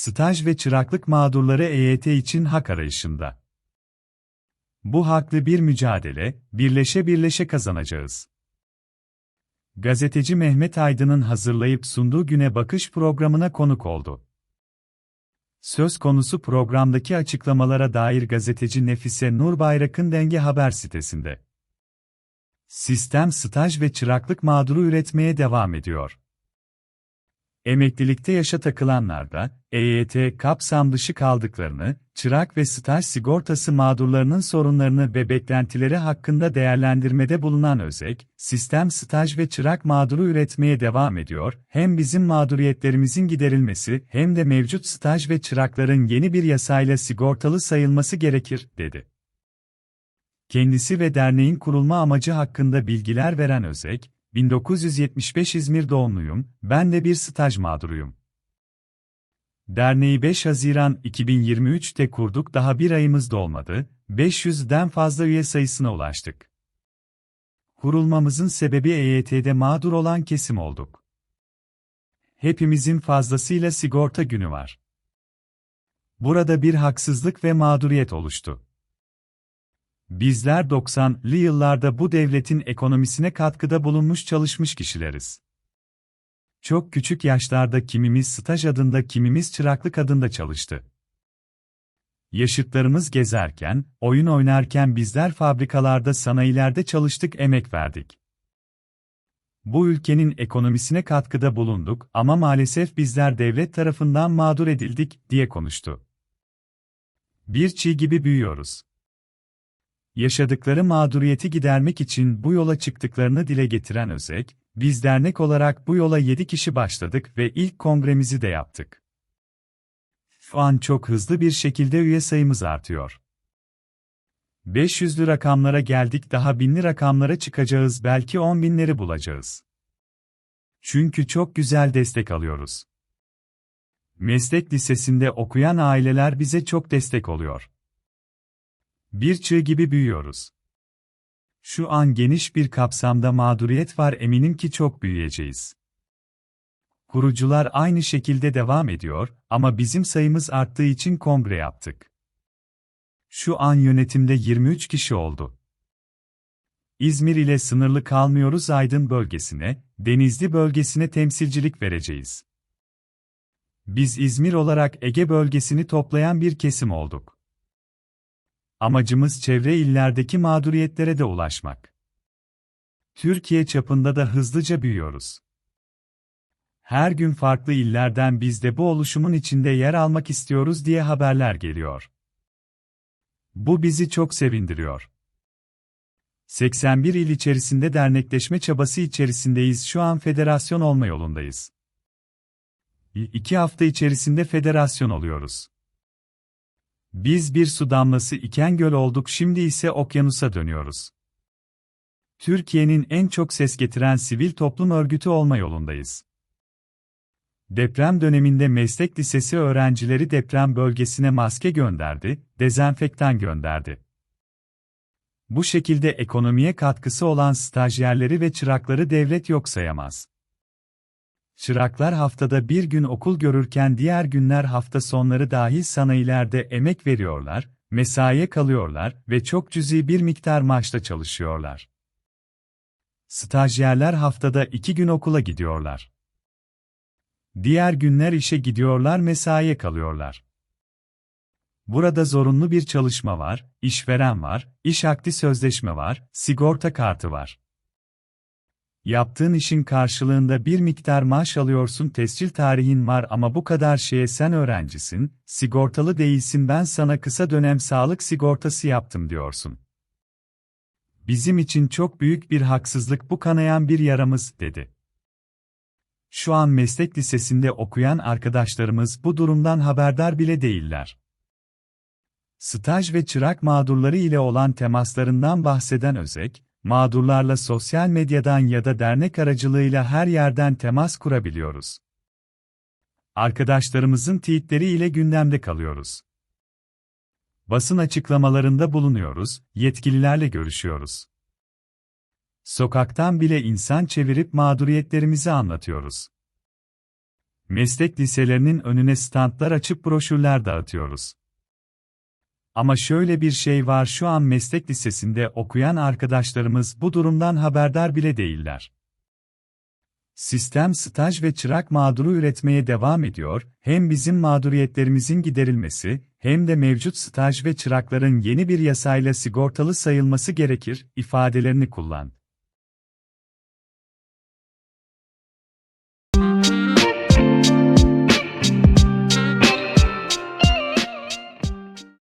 Staj ve çıraklık mağdurları EYT için hak arayışında. Bu haklı bir mücadele, birleşe birleşe kazanacağız. Gazeteci Mehmet Aydın'ın hazırlayıp sunduğu Güne Bakış programına konuk oldu. Söz konusu programdaki açıklamalara dair gazeteci Nefise Nur Bayrak'ın Denge Haber sitesinde. Sistem staj ve çıraklık mağduru üretmeye devam ediyor. Emeklilikte yaşa takılanlar da, EYT kapsam dışı kaldıklarını, çırak ve staj sigortası mağdurlarının sorunlarını ve beklentileri hakkında değerlendirmede bulunan ÖZEK, sistem staj ve çırak mağduru üretmeye devam ediyor, hem bizim mağduriyetlerimizin giderilmesi hem de mevcut staj ve çırakların yeni bir yasayla sigortalı sayılması gerekir, dedi. Kendisi ve derneğin kurulma amacı hakkında bilgiler veren Özek, 1975 İzmir doğumluyum, ben de bir staj mağduruyum. Derneği 5 Haziran 2023'te kurduk daha bir ayımız dolmadı, 500'den fazla üye sayısına ulaştık. Kurulmamızın sebebi EYT'de mağdur olan kesim olduk. Hepimizin fazlasıyla sigorta günü var. Burada bir haksızlık ve mağduriyet oluştu. Bizler 90'lı yıllarda bu devletin ekonomisine katkıda bulunmuş çalışmış kişileriz. Çok küçük yaşlarda kimimiz staj adında kimimiz çıraklık adında çalıştı. Yaşıtlarımız gezerken, oyun oynarken bizler fabrikalarda sanayilerde çalıştık emek verdik. Bu ülkenin ekonomisine katkıda bulunduk ama maalesef bizler devlet tarafından mağdur edildik, diye konuştu. Bir çiğ gibi büyüyoruz yaşadıkları mağduriyeti gidermek için bu yola çıktıklarını dile getiren Özek, biz dernek olarak bu yola 7 kişi başladık ve ilk kongremizi de yaptık. Şu an çok hızlı bir şekilde üye sayımız artıyor. 500'lü rakamlara geldik daha binli rakamlara çıkacağız belki 10 binleri bulacağız. Çünkü çok güzel destek alıyoruz. Meslek lisesinde okuyan aileler bize çok destek oluyor. Bir çığ gibi büyüyoruz. Şu an geniş bir kapsamda mağduriyet var eminim ki çok büyüyeceğiz. Kurucular aynı şekilde devam ediyor ama bizim sayımız arttığı için kongre yaptık. Şu an yönetimde 23 kişi oldu. İzmir ile sınırlı kalmıyoruz Aydın bölgesine, Denizli bölgesine temsilcilik vereceğiz. Biz İzmir olarak Ege bölgesini toplayan bir kesim olduk. Amacımız çevre illerdeki mağduriyetlere de ulaşmak. Türkiye çapında da hızlıca büyüyoruz. Her gün farklı illerden biz de bu oluşumun içinde yer almak istiyoruz diye haberler geliyor. Bu bizi çok sevindiriyor. 81 il içerisinde dernekleşme çabası içerisindeyiz şu an federasyon olma yolundayız. İki hafta içerisinde federasyon oluyoruz. Biz bir su damlası iken göl olduk şimdi ise okyanusa dönüyoruz. Türkiye'nin en çok ses getiren sivil toplum örgütü olma yolundayız. Deprem döneminde meslek lisesi öğrencileri deprem bölgesine maske gönderdi, dezenfektan gönderdi. Bu şekilde ekonomiye katkısı olan stajyerleri ve çırakları devlet yok sayamaz. Çıraklar haftada bir gün okul görürken diğer günler hafta sonları dahil sanayilerde emek veriyorlar, mesaiye kalıyorlar ve çok cüzi bir miktar maaşla çalışıyorlar. Stajyerler haftada iki gün okula gidiyorlar. Diğer günler işe gidiyorlar mesaiye kalıyorlar. Burada zorunlu bir çalışma var, işveren var, iş akdi sözleşme var, sigorta kartı var. Yaptığın işin karşılığında bir miktar maaş alıyorsun tescil tarihin var ama bu kadar şeye sen öğrencisin, sigortalı değilsin ben sana kısa dönem sağlık sigortası yaptım diyorsun. Bizim için çok büyük bir haksızlık bu kanayan bir yaramız, dedi. Şu an meslek lisesinde okuyan arkadaşlarımız bu durumdan haberdar bile değiller. Staj ve çırak mağdurları ile olan temaslarından bahseden Özek, mağdurlarla sosyal medyadan ya da dernek aracılığıyla her yerden temas kurabiliyoruz. Arkadaşlarımızın tweetleri ile gündemde kalıyoruz. Basın açıklamalarında bulunuyoruz, yetkililerle görüşüyoruz. Sokaktan bile insan çevirip mağduriyetlerimizi anlatıyoruz. Meslek liselerinin önüne standlar açıp broşürler dağıtıyoruz. Ama şöyle bir şey var şu an meslek lisesinde okuyan arkadaşlarımız bu durumdan haberdar bile değiller. Sistem staj ve çırak mağduru üretmeye devam ediyor, hem bizim mağduriyetlerimizin giderilmesi, hem de mevcut staj ve çırakların yeni bir yasayla sigortalı sayılması gerekir, ifadelerini kullandı.